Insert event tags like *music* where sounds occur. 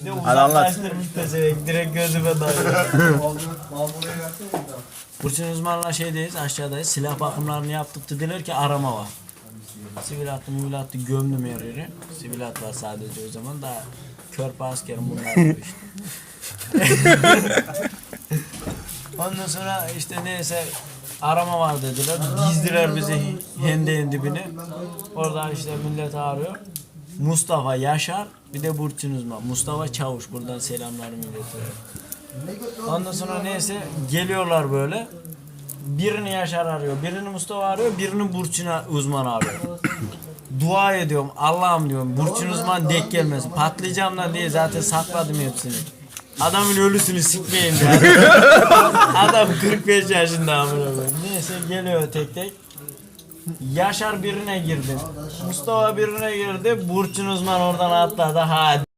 Bir de Hadi anlat. uzaklaştırmış pezevenk direkt gözüme dayıyor. *laughs* Burçin uzmanla şeydeyiz aşağıdayız silah bakımlarını yaptık dediler ki arama var. Sivil hattı mivil hattı gömdüm yer yeri. Sivil hat var sadece o zaman da körpe askerim bunlar gibi işte. *laughs* Ondan sonra işte neyse arama var dediler. Gizdiler bizi hendeğin dibine. Orada işte millet arıyor. Mustafa Yaşar bir de Burçin Uzman. Mustafa Çavuş buradan selamlar millete. Ondan sonra neyse geliyorlar böyle. Birini Yaşar arıyor, birini Mustafa arıyor, birini Burçin Uzman arıyor. Dua ediyorum Allah'ım diyorum Burçin Uzman denk gelmesin. Patlayacağım lan diye zaten sakladım hepsini. Adamın ölüsünü sikmeyin diye. *laughs* Adam 45 yaşında amına. Neyse geliyor tek tek. Yaşar birine girdi. Mustafa birine girdi. Burçin Uzman oradan atladı. Hadi.